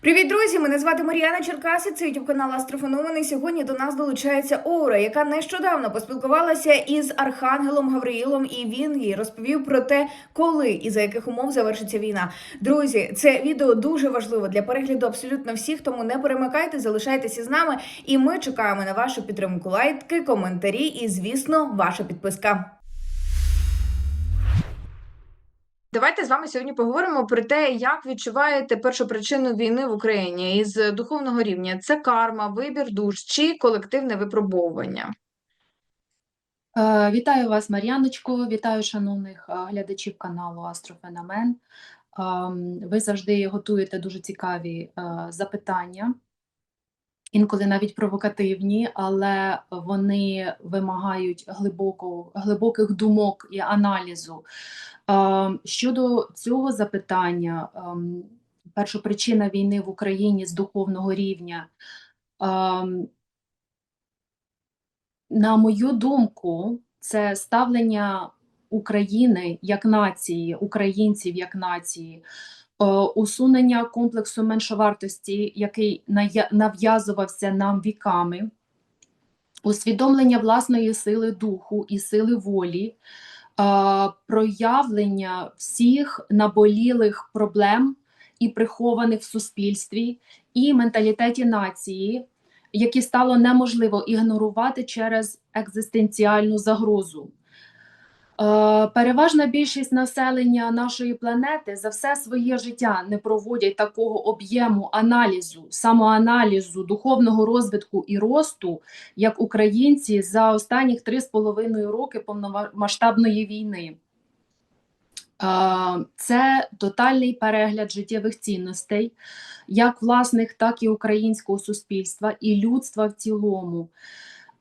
Привіт, друзі! Мене звати Мар'яна Черкаси. Це youtube канал Астрофеномен. Сьогодні до нас долучається Оура, яка нещодавно поспілкувалася із Архангелом Гавриїлом, і він їй розповів про те, коли і за яких умов завершиться війна. Друзі, це відео дуже важливо для перегляду абсолютно всіх. Тому не перемикайте, залишайтеся з нами. І ми чекаємо на вашу підтримку, лайки, коментарі і, звісно, ваша підписка. Давайте з вами сьогодні поговоримо про те, як відчуваєте першу причину війни в Україні із духовного рівня. Це карма, вибір душ чи колективне випробовування. Е, Вітаю вас, Мар'яночко, вітаю шановних е, глядачів каналу Астрофеномен. Ем, Ви завжди готуєте дуже цікаві е, запитання, інколи навіть провокативні, але вони вимагають глибоко, глибоких думок і аналізу. Ем, Щодо цього запитання, ем, першопричина війни в Україні з духовного рівня. ем, на мою думку, це ставлення України як нації, українців як нації, е, усунення комплексу меншовартості, який нав'язувався нам віками, усвідомлення власної сили духу і сили волі, е, проявлення всіх наболілих проблем і прихованих в суспільстві. І менталітеті нації, які стало неможливо ігнорувати через екзистенціальну загрозу. Е, Переважна більшість населення нашої планети за все своє життя не проводять такого об'єму аналізу, самоаналізу, духовного розвитку і росту, як українці за останніх три з половиною роки повномасштабної війни. Е, Це тотальний перегляд життєвих цінностей, як власних, так і українського суспільства і людства в цілому.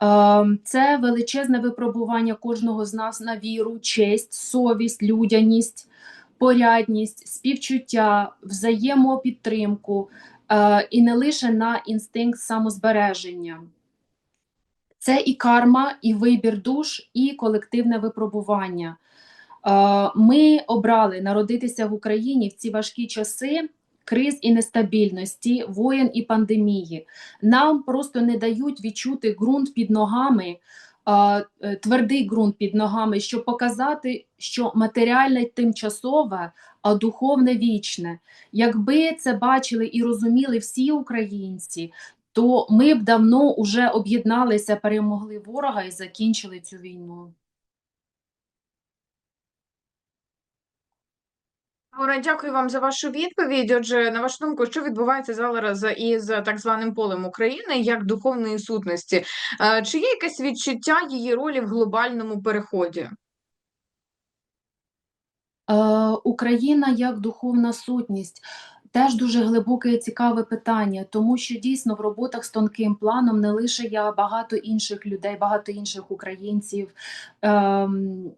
Е, Це величезне випробування кожного з нас на віру, честь, совість, людяність, порядність, співчуття, взаємопідтримку е, і не лише на інстинкт самозбереження. Це і карма, і вибір душ, і колективне випробування. Е, Ми обрали народитися в Україні в ці важкі часи криз і нестабільності, воєн і пандемії. Нам просто не дають відчути ґрунт під ногами, е, твердий ґрунт під ногами, щоб показати, що матеріальне тимчасове, а духовне вічне. Якби це бачили і розуміли всі українці, то ми б давно уже об'єдналися, перемогли ворога і закінчили цю війну. Ора, дякую вам за вашу відповідь. Отже, на вашу думку, що відбувається зараз із так званим полем України як духовної сутності? Е, Чи є якесь відчуття її ролі в глобальному переході? Е, Україна як духовна сутність. Теж дуже глибоке і цікаве питання, тому що дійсно в роботах з тонким планом не лише я, багато інших людей, багато інших українців ем,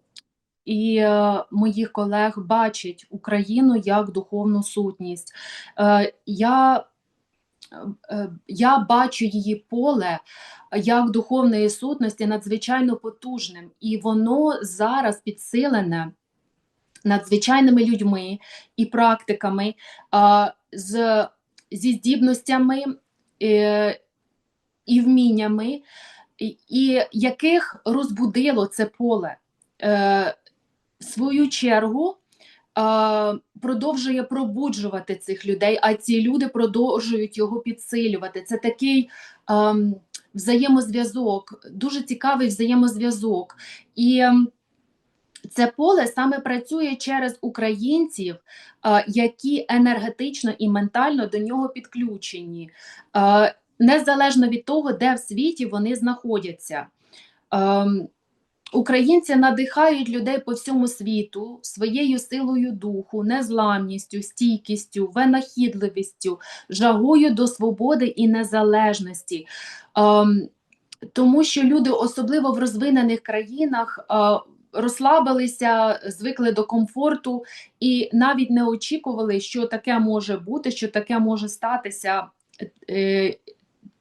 і е, моїх колег бачать Україну як духовну сутність. Е, я, е, я бачу її поле як духовної сутності надзвичайно потужним, і воно зараз підсилене надзвичайними людьми і практиками, з, зі здібностями і вміннями, і яких розбудило це поле. Свою чергу е, продовжує пробуджувати цих людей, а ці люди продовжують його підсилювати. Це такий ем, взаємозв'язок, дуже цікавий взаємозв'язок. І ем, це поле саме працює через українців, е, які енергетично і ментально до нього підключені, е, незалежно від того, де в світі вони знаходяться. Ем, Українці надихають людей по всьому світу своєю силою духу, незламністю, стійкістю, винахідливістю, жагою до свободи і незалежності. Ем, Тому що люди, особливо в розвинених країнах, е, розслабилися, звикли до комфорту і навіть не очікували, що таке може бути, що таке може статися. Е,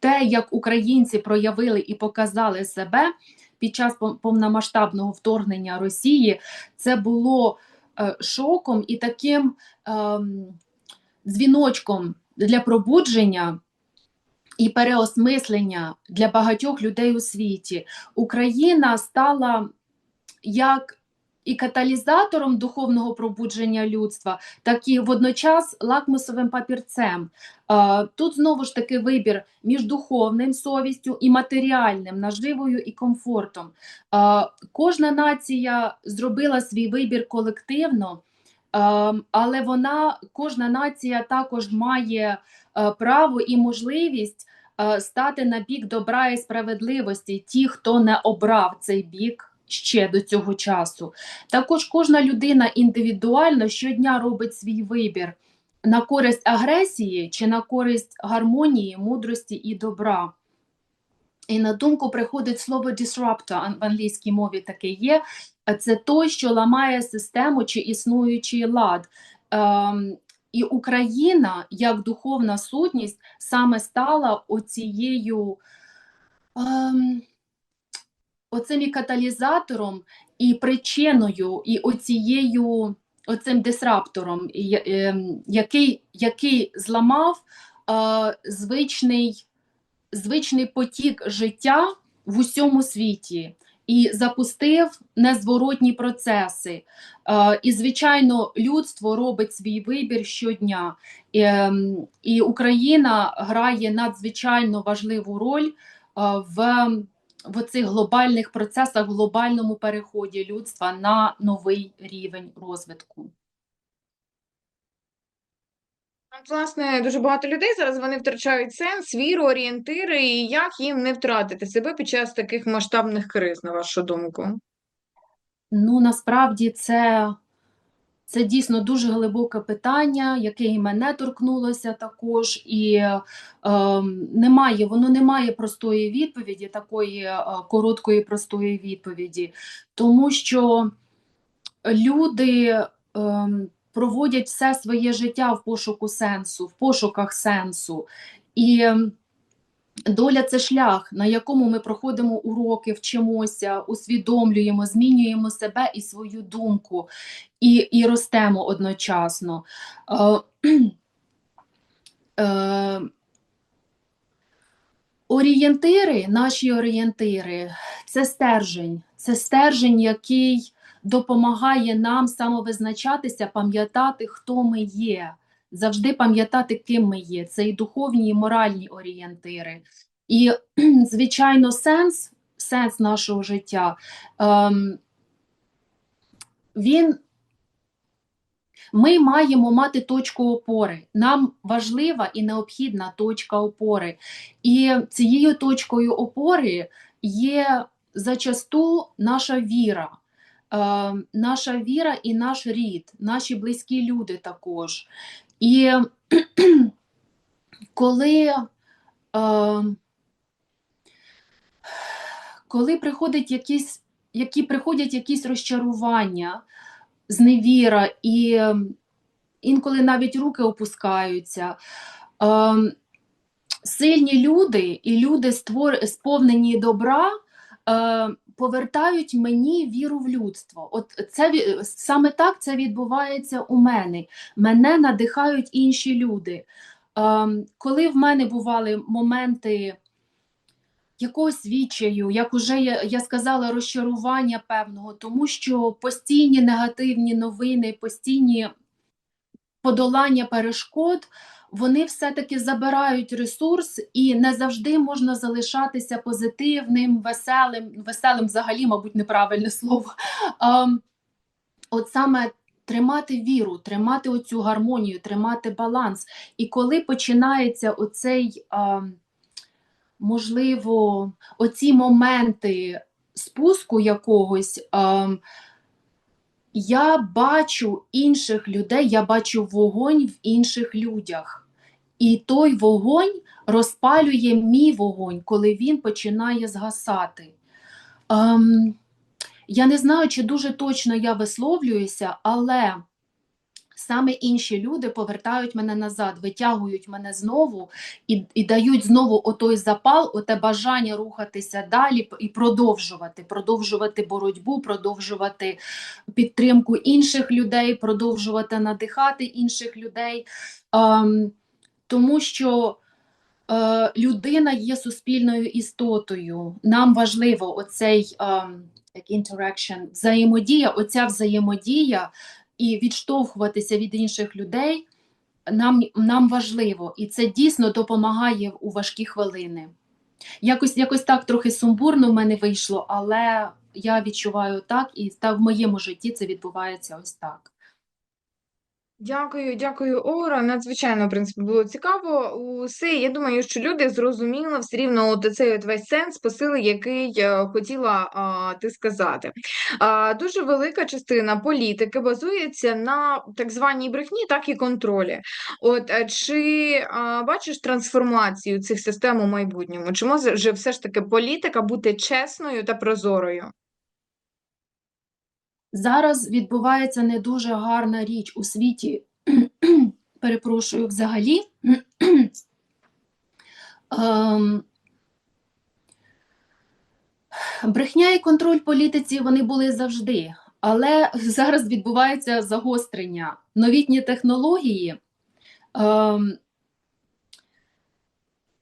Те, як українці проявили і показали себе під час повномасштабного вторгнення Росії, це було е, шоком і таким ем, дзвіночком для пробудження і переосмислення для багатьох людей у світі. Україна стала як і каталізатором духовного пробудження людства, так і водночас лакмусовим папірцем. Тут знову ж таки вибір між духовним совістю і матеріальним, наживою і комфортом. Кожна нація зробила свій вибір колективно, але вона, кожна нація також має право і можливість стати на бік добра і справедливості, ті, хто не обрав цей бік ще до цього часу. Також кожна людина індивідуально щодня робить свій вибір на користь агресії чи на користь гармонії, мудрості і добра. І на думку приходить слово disruptor, в англійській мові таке є. Це той, що ламає систему чи існуючий лад. Ем, і Україна, як духовна сутність, саме стала оцією ем, оцим і каталізатором, і причиною, і оцією, оцим дисраптором, ем, який, який зламав е, звичний, звичний потік життя в усьому світі. І запустив незворотні процеси. І, звичайно, людство робить свій вибір щодня. Ем, І Україна грає надзвичайно важливу роль в в цих глобальних процесах, глобальному переході людства на новий рівень розвитку. От, Власне, дуже багато людей зараз вони втрачають сенс, віру, орієнтири, і як їм не втратити себе під час таких масштабних криз, на вашу думку? Ну, насправді це, це дійсно дуже глибоке питання, яке і мене торкнулося також, і е, немає, воно не має простої відповіді, такої е, короткої простої відповіді, тому що люди е, проводять все своє життя в пошуку сенсу, в пошуках сенсу. І ем, Доля це шлях, на якому ми проходимо уроки, вчимося, усвідомлюємо, змінюємо себе і свою думку, і, і ростемо одночасно. Е, е, орієнтири, наші орієнтири це стержень, це стержень, який допомагає нам самовизначатися, пам'ятати, хто ми є завжди пам'ятати, ким ми є. Це і духовні, і моральні орієнтири. І, звичайно, сенс, сенс нашого життя, ем, він. Ми маємо мати точку опори. Нам важлива і необхідна точка опори. І цією точкою опори є зачасту наша віра. Е, наша віра і наш рід, наші близькі люди також. І коли, е, коли приходить якісь, які приходять якісь розчарування, зневіра, і інколи навіть руки опускаються, е, сильні люди і люди, створ, сповнені добра, е, повертають мені віру в людство. От це саме так це відбувається у мене. Мене надихають інші люди. Ем, коли в мене бували моменти якогось відчаю, як уже я, я сказала, розчарування певного, тому що постійні негативні новини, постійні подолання перешкод, вони все-таки забирають ресурс, і не завжди можна залишатися позитивним, веселим. Веселим взагалі, мабуть, неправильне слово. Ем, от саме тримати віру, тримати оцю гармонію, тримати баланс. І коли починається оцей, ем, можливо, оці моменти спуску якогось. ем, я бачу інших людей, я бачу вогонь в інших людях. І той вогонь розпалює мій вогонь, коли він починає згасати. Ем, я не знаю, чи дуже точно я висловлююся, але саме інші люди повертають мене назад, витягують мене знову і, і дають знову отой запал, оте бажання рухатися далі і продовжувати, продовжувати боротьбу, продовжувати підтримку інших людей, продовжувати надихати інших людей. Ем, тому що е, людина є суспільною істотою. Нам важливо оцей ем, interaction, взаємодія, оця взаємодія і відштовхуватися від інших людей нам, нам важливо, і це дійсно допомагає у важкі хвилини. Якось, якось так трохи сумбурно в мене вийшло, але я відчуваю так, і та в моєму житті це відбувається ось так. Дякую, дякую, Ора. Надзвичайно, в принципі, було цікаво. Усе. Я думаю, що люди зрозуміли все рівно от цей от весь сенс посили, який е, хотіла а, ти сказати. А, дуже велика частина політики базується на так званій брехні, так і контролі. От е, чи а, бачиш трансформацію цих систем у майбутньому? Чи може все ж таки політика бути чесною та прозорою? Зараз відбувається не дуже гарна річ у світі, перепрошую, взагалі. Ем, Брехня і контроль політиці вони були завжди, але зараз відбувається загострення. Новітні технології ем,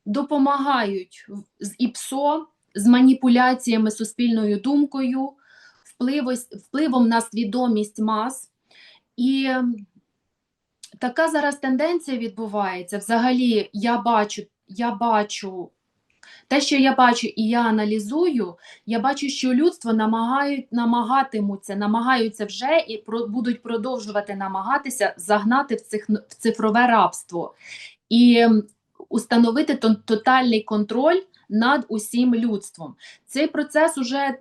допомагають з ІПСО, з маніпуляціями суспільною думкою, впливом на свідомість мас. І така зараз тенденція відбувається. Взагалі, я бачу, я бачу те, що я бачу і я аналізую, я бачу, що людство намагають, намагатимуться, намагаються вже і про, будуть продовжувати намагатися загнати в, цих, в цифрове рабство і установити тотальний контроль над усім людством. Цей процес уже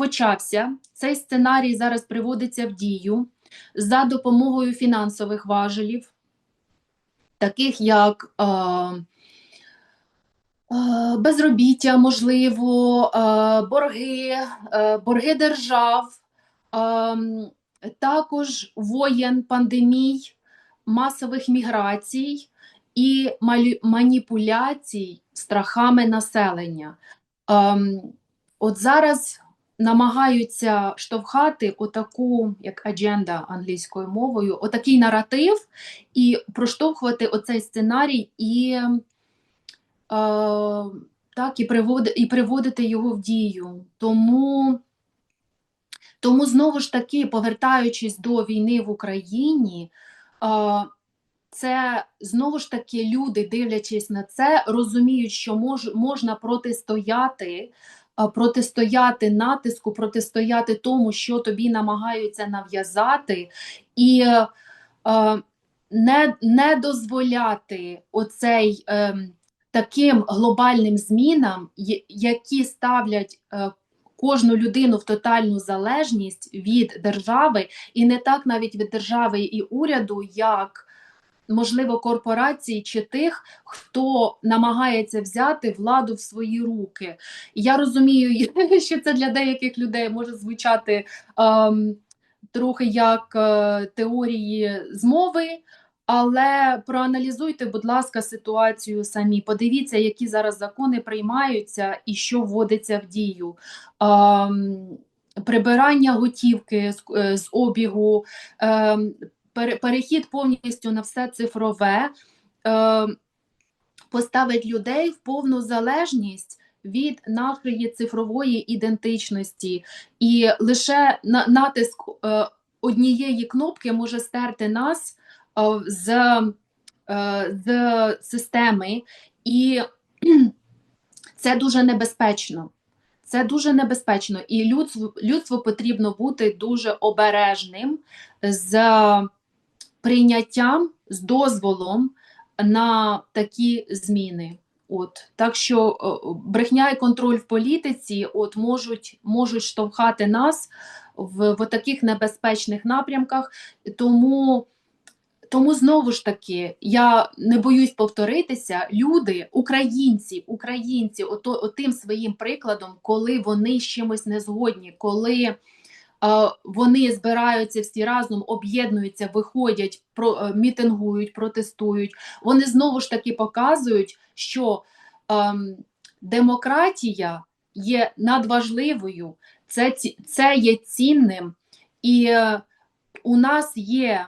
почався. Цей сценарій зараз приводиться в дію за допомогою фінансових важелів, таких як е, е, безробіття, можливо, е, борги, е, борги держав, е, також воєн, пандемій, масових міграцій і маніпуляцій страхами населення. Ем, От зараз намагаються штовхати отаку, як адженда англійською мовою, отакий наратив і проштовхувати оцей сценарій і, е, так, і, приводи, і приводити його в дію. Тому, тому знову ж таки, повертаючись до війни в Україні, е, це знову ж таки люди, дивлячись на це, розуміють, що мож, можна протистояти, протистояти натиску, протистояти тому, що тобі намагаються нав'язати, і е, е, не, не дозволяти оцей е, таким глобальним змінам, які ставлять е, кожну людину в тотальну залежність від держави, і не так навіть від держави і уряду, як можливо, корпорацій чи тих, хто намагається взяти владу в свої руки. Я розумію, що це для деяких людей може звучати ем, трохи як е, теорії змови. Але проаналізуйте, будь ласка, ситуацію самі. Подивіться, які зараз закони приймаються і що вводиться в дію. Ем, прибирання готівки з, е, з обігу, ем, перехід повністю на все цифрове е, поставить людей в повну залежність від нашої цифрової ідентичності, і лише натиск е, однієї кнопки може стерти нас е, з, з системи, і це дуже небезпечно. Це дуже небезпечно, і людству, людству потрібно бути дуже обережним з прийняттям, з дозволом на такі зміни. От так що е, брехня і контроль в політиці от можуть, можуть штовхати нас в, в таких небезпечних напрямках. Тому, тому знову ж таки, я не боюсь повторитися, люди, українці, українці, ото, отим своїм прикладом, коли вони з чимось не згодні, коли вони збираються всі разом, об'єднуються, виходять, про, е, мітингують, протестують. Вони знову ж таки показують, що ем, демократія є надважливою, це, це є цінним, і е, у нас є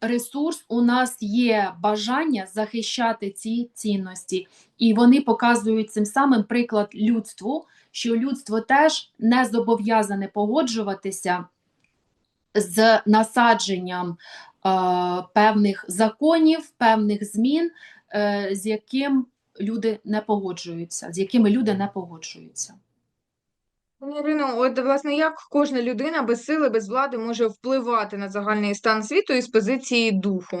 ресурс, у нас є бажання захищати ці цінності, і вони показують цим самим приклад людству, що людство теж не зобов'язане погоджуватися з насадженням е, певних законів, певних змін, е, з яким люди не погоджуються, з якими люди не погоджуються. Пані Ірино, от власне, як кожна людина без сили, без влади може впливати на загальний стан світу із позиції духу?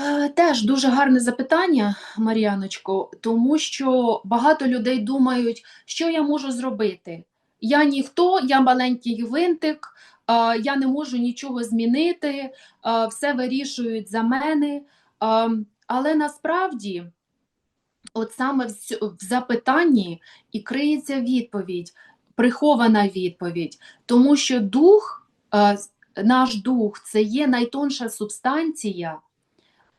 Е, Теж дуже гарне запитання, Мар'яночко, тому що багато людей думають, що я можу зробити. Я ніхто, я маленький гвинтик, е, я не можу нічого змінити, е, все вирішують за мене. Е, Але насправді, от саме в запитанні і криється відповідь, прихована відповідь, тому що дух, е, наш дух, це є найтонша субстанція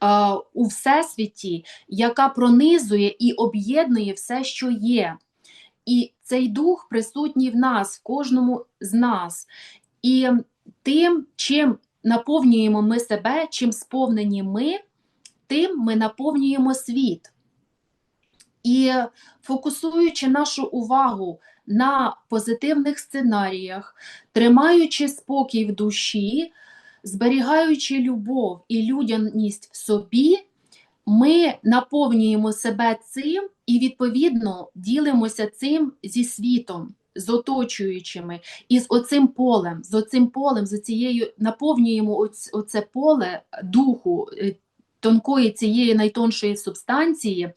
е, у всесвіті, яка пронизує і об'єднує все, що є. І цей дух присутній в нас, в кожному з нас. І тим, чим наповнюємо ми себе, чим сповнені ми, тим ми наповнюємо світ. І фокусуючи нашу увагу на позитивних сценаріях, тримаючи спокій в душі, зберігаючи любов і людяність в собі, ми наповнюємо себе цим і, відповідно, ділимося цим зі світом, з оточуючими, і з оцим полем, з оцим полем, з цією наповнюємо оце поле духу, е, тонкої цієї найтоншої субстанції.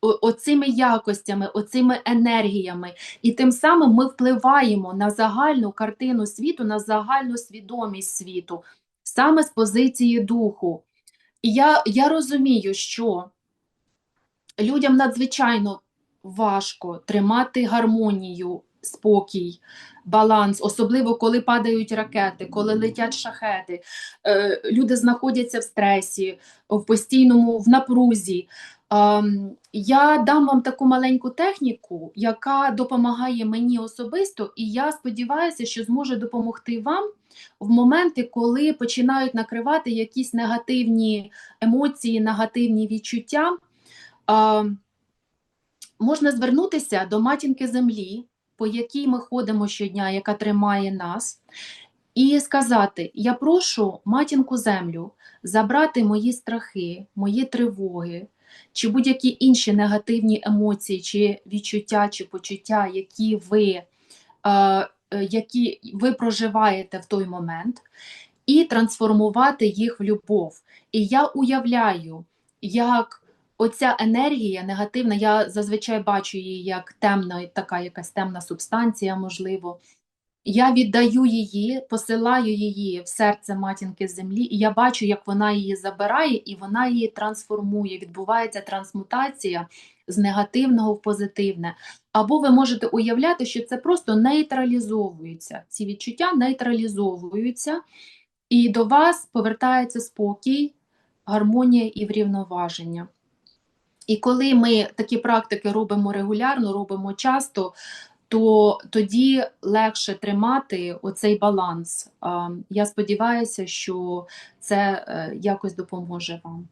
Оцими якостями, оцими енергіями, і тим самим ми впливаємо на загальну картину світу, на загальну свідомість світу, саме з позиції духу. І я, я розумію, що людям надзвичайно важко тримати гармонію, спокій, баланс, особливо коли падають ракети, коли летять шахеди. Е, люди знаходяться в стресі, в постійному в напрузі. Я дам вам таку маленьку техніку, яка допомагає мені особисто, і я сподіваюся, що зможе допомогти вам в моменти, коли починають накривати якісь негативні емоції, негативні відчуття. Можна звернутися до матінки землі, по якій ми ходимо щодня, яка тримає нас, і сказати: Я прошу матінку землю забрати мої страхи, мої тривоги, чи будь-які інші негативні емоції, чи відчуття, чи почуття, які ви, е, е, які ви проживаєте в той момент, і трансформувати їх в любов. І я уявляю, як оця енергія негативна, я зазвичай бачу її як темна, така якась темна субстанція, можливо. Я віддаю її, посилаю її в серце матінки землі, і я бачу, як вона її забирає, і вона її трансформує. Відбувається трансмутація з негативного в позитивне. Або ви можете уявляти, що це просто нейтралізовується. Ці відчуття нейтралізовуються, і до вас повертається спокій, гармонія і врівноваження. І коли ми такі практики робимо регулярно, робимо часто, то тоді легше тримати оцей баланс. Я сподіваюся, що це е, якось допоможе вам.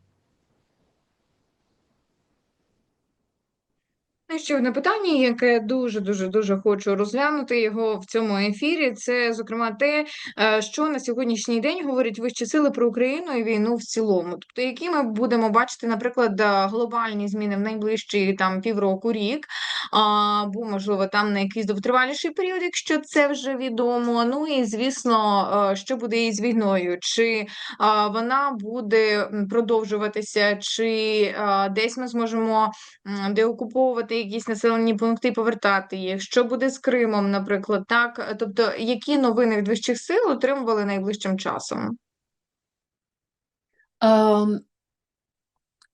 Ще одне питання, яке дуже дуже дуже хочу розглянути його в цьому ефірі. Це зокрема те, е, що на сьогоднішній день говорять вищі сили про Україну і війну в цілому. Тобто, які ми будемо бачити, наприклад, е, глобальні зміни в найближчі там півроку рік, або можливо там на якийсь довтриваліший період, якщо це вже відомо. Ну і звісно, е, що буде із війною, чи е, вона буде продовжуватися, чи е, десь ми зможемо деокуповувати якісь населені пункти і повертати їх. Що буде з Кримом, наприклад, так? Тобто, які новини від вищих сил отримували найближчим часом? Ем,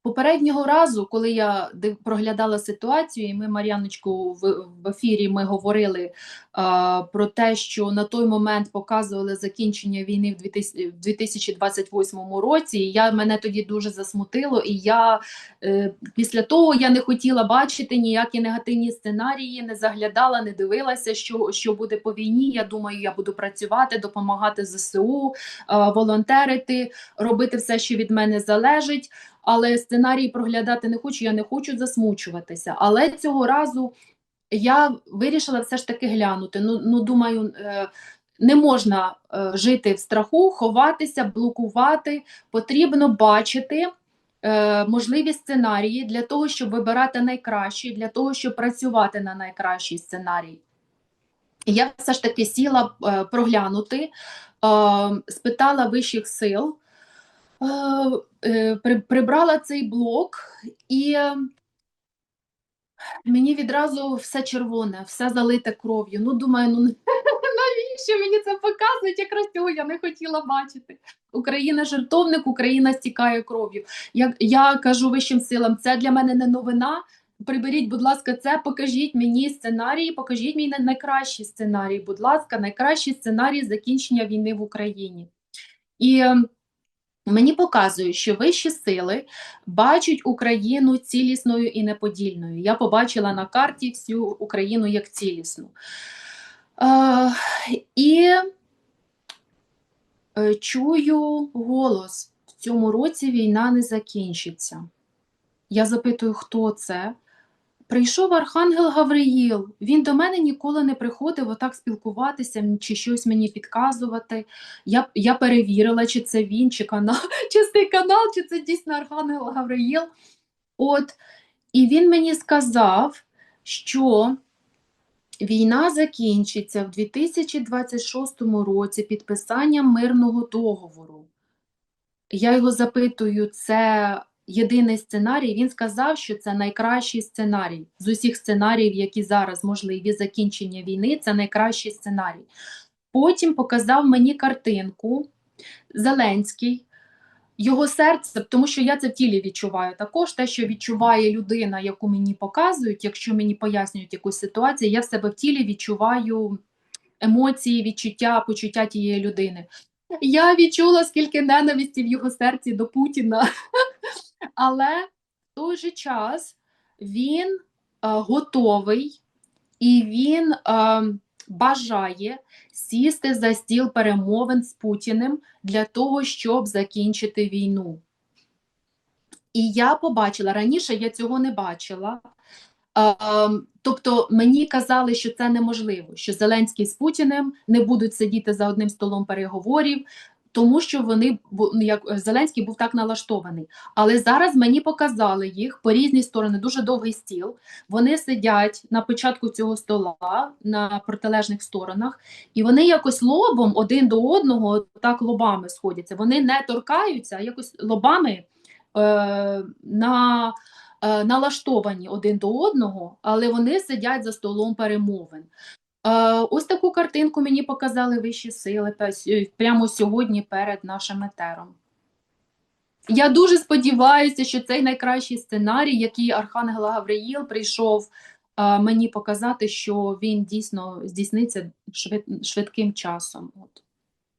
Попереднього разу, коли я проглядала ситуацію, і ми, Мар'яночку, в, ефірі ми говорили а, про те, що на той момент показували закінчення війни в 2000 в 2028 році. І я мене тоді дуже засмутило, і я е, після того я не хотіла бачити ніякі негативні сценарії, не заглядала, не дивилася, що, що буде по війні. Я думаю, я буду працювати, допомагати ЗСУ, а, волонтерити, робити все, що від мене залежить але сценарій проглядати не хочу, я не хочу засмучуватися. Але цього разу я вирішила все ж таки глянути. Ну, ну думаю, е, не можна е, жити в страху, ховатися, блокувати. Потрібно бачити е, можливі сценарії для того, щоб вибирати найкращий, для того, щоб працювати на найкращий сценарій. Я все ж таки сіла проглянути, спитала вищих сил, прибрала цей блок, і е, мені відразу все червоне, все залите кров'ю. Ну, думаю, ну навіщо мені це показують? Якраз цього я не хотіла бачити. Україна жертовник, Україна стікає кров'ю. Я, я кажу вищим силам, це для мене не новина. Приберіть, будь ласка, це, покажіть мені сценарії, покажіть мені найкращий сценарій, будь ласка, найкращий сценарій закінчення війни в Україні. І е, Мені показують, що вищі сили бачать Україну цілісною і неподільною. Я побачила на карті всю Україну як цілісну. Е, і е, чую голос: в цьому році війна не закінчиться. Я запитую, хто це? Прийшов Архангел Гавриїл. Він до мене ніколи не приходив отак спілкуватися чи щось мені підказувати. Я, я перевірила, чи це він, чи канал, чи цей канал, чи це дійсно Архангел Гавриїл. От, і він мені сказав, що війна закінчиться в 2026 році підписанням мирного договору. Я його запитую, це єдиний сценарій. Він сказав, що це найкращий сценарій з усіх сценаріїв, які зараз можливі закінчення війни. Це найкращий сценарій. Потім показав мені картинку Зеленський, його серце, тому що я це в тілі відчуваю. Також те, що відчуває людина, яку мені показують, якщо мені пояснюють якусь ситуацію, я в себе в тілі відчуваю емоції, відчуття, почуття тієї людини. Я відчула, скільки ненависті в його серці до Путіна, але в той же час він е, готовий і він е, бажає сісти за стіл перемовин з Путіним для того, щоб закінчити війну. І я побачила раніше, я цього не бачила. Ем, Тобто мені казали, що це неможливо, що Зеленський з Путіним не будуть сидіти за одним столом переговорів, тому що вони ну, як Зеленський був так налаштований. Але зараз мені показали їх по різні сторони, дуже довгий стіл. Вони сидять на початку цього стола на протилежних сторонах, і вони якось лобом один до одного так лобами сходяться. Вони не торкаються, а якось лобами е, на е, налаштовані один до одного, але вони сидять за столом перемовин. Е, ось таку картинку мені показали вищі сили прямо сьогодні перед нашим етером. Я дуже сподіваюся, що цей найкращий сценарій, який Архангел Гавриїл прийшов е, мені показати, що він дійсно здійсниться швид, швидким часом. От.